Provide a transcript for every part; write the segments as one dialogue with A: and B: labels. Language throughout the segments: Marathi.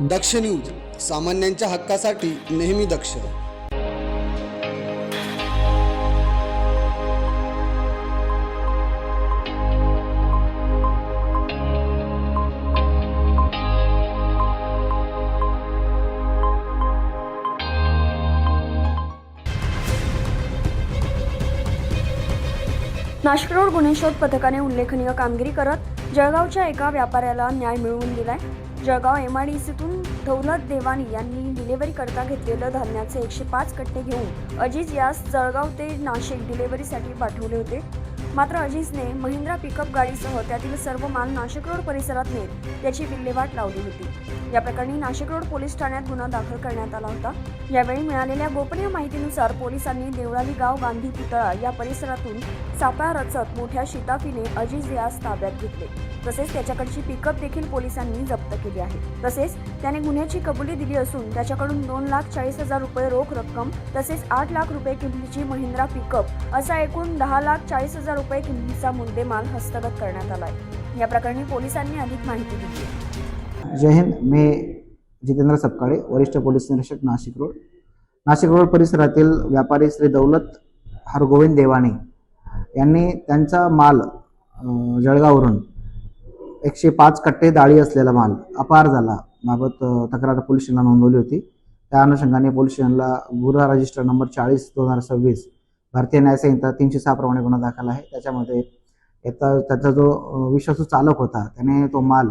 A: दक्ष न्यूज सामान्यांच्या हक्कासाठी नेहमी दक्ष.
B: नाशिक रोड गुन्हे शोध पथकाने उल्लेखनीय कामगिरी करत जळगावच्या एका व्यापाऱ्याला न्याय मिळवून दिलाय. जळगाव एम आय डी सीतून दौलत देवानी यांनी डिलिव्हरी करता घेतलेलं धान्याचे एकशे पाच कट्टे घेऊन अजीज यास जळगाव ते नाशिक डिलिव्हरीसाठी पाठवले होते. मात्र अजीजने महिंद्रा पिकअप गाडीसह त्यातील सर्व माल नाशिक रोड परिसरात नेत त्याची विल्हेवाट लावली होती. या प्रकरणी नाशिक रोड पोलीस ठाण्यात गुन्हा दाखल करण्यात आला होता. यावेळी मिळालेल्या गोपनीय माहितीनुसार पोलिसांनी देवळाली गाव गांधी पुतळा या परिसरातून सापळा रचत मोठ्या शिताफीने अजीज यास ताब्यात घेतले. तसेच त्याच्याकडची पिकअप देखील पोलिसांनी जप्त केली आहे. तसेच त्याने गुन्ह्याची कबुली दिली असून त्याच्याकडून दोन लाख चाळीस हजार रुपये रोख रक्कम तसेच आठ लाख रुपये किमतीची महिंद्रा पिकअप असा एकूण दहा लाख चाळीस हजार रुपये किमतीचा मुद्देमाल हस्तगत करण्यात आलाय. या प्रकरणी पोलिसांनी अधिक माहिती दिली
C: जय हिंद. मी जितेंद्र सपकाळे वरिष्ठ पोलीस निरीक्षक नाशिक रोड. नाशिक रोड परिसरातील व्यापारी श्री दौलत हरगोविंद देवाणी यांनी त्यांचा माल जळगाववरून एकशे पाच कट्टे डाळी असलेला माल अपार झाला बाबत तक्रार पोलीस स्टेशनला नोंदवली होती. त्या अनुषंगाने पोलीस स्टेशनला गुन्हा रजिस्टर नंबर चाळीस दोन हजार सव्वीस भारतीय न्यायसंहिता तीनशे सहा प्रमाणे गुन्हा दाखल आहे. त्याच्यामध्ये त्याचा त्याचा जो विश्वासू चालक होता त्याने तो माल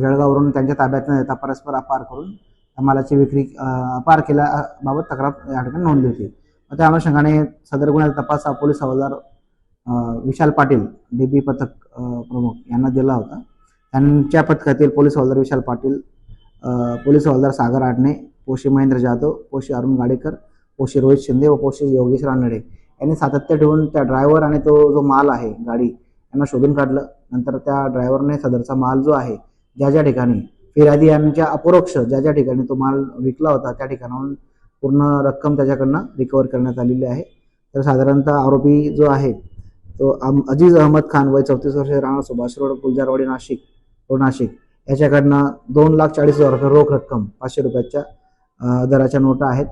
C: जळगाववरून त्यांच्या ताब्यात न देता परस्पर अपार करून त्या मालाची विक्री अपार केल्याबाबत तक्रार या ठिकाणी नोंदली होती. मग त्या अनुषंगाने सदर गुन्ह्याचा तपास हा पोलीस हवालदार विशाल पाटील डी बी पथक प्रमुख यांना दिला होता. त्यांच्या पथकातील पोलीस हवालदार विशाल पाटील पोलीस हवालदार सागर आडणे पोशी महेंद्र जाधव पोशी अरुण गाडेकर पोशी रोहित शिंदे व पोशी योगेश रानडे यांनी सातत्य ठेवून त्या ड्रायव्हर आणि तो जो माल आहे गाडी यांना शोधून काढलं. नंतर त्या ड्रायव्हरने सदरचा माल जो आहे ज्या ज्या ठिकाणी फिर्यादी यांच्या अपरोक्ष ज्या ज्या ठिकाणी तो माल विकला होता त्या ठिकाणाहून पूर्ण रक्कम त्याच्याकडनं रिकवर करण्यात आलेली आहे. तर साधारणतः आरोपी जो आहे तो अजीज अहमद खान वय चौतीस वर्ष राणा सुभाष रोड गुलजारवाडी नाशिक रोड नाशिक. याच्याकडनं दोन लाख चाळीस हजार रुपये रोख रक्कम पाचशे रुपयाच्या दराच्या नोटा आहेत.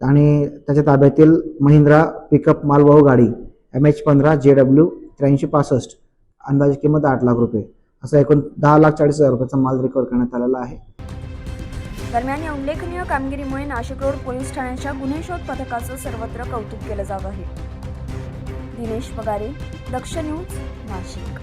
C: आणि त्याच्या ताब्यातील महिंद्रा पिकअप मालवाहू गाडी एम एच पंधरा जे डब्ल्यू त्र्याऐंशी पासष्ट अंदाजे किंमत आठ लाख रुपये असं एकूण दहा लाख चाळीस हजार रुपयाचा माल रिकवर करण्यात आलेला आहे.
B: दरम्यान या उल्लेखनीय कामगिरीमुळे नाशिक रोड पोलीस ठाण्याच्या गुन्हे शोध पथकाचं सर्वत्र कौतुक केलं जात आहे. दिनेश पगारे दक्ष न्यूज नाशिक.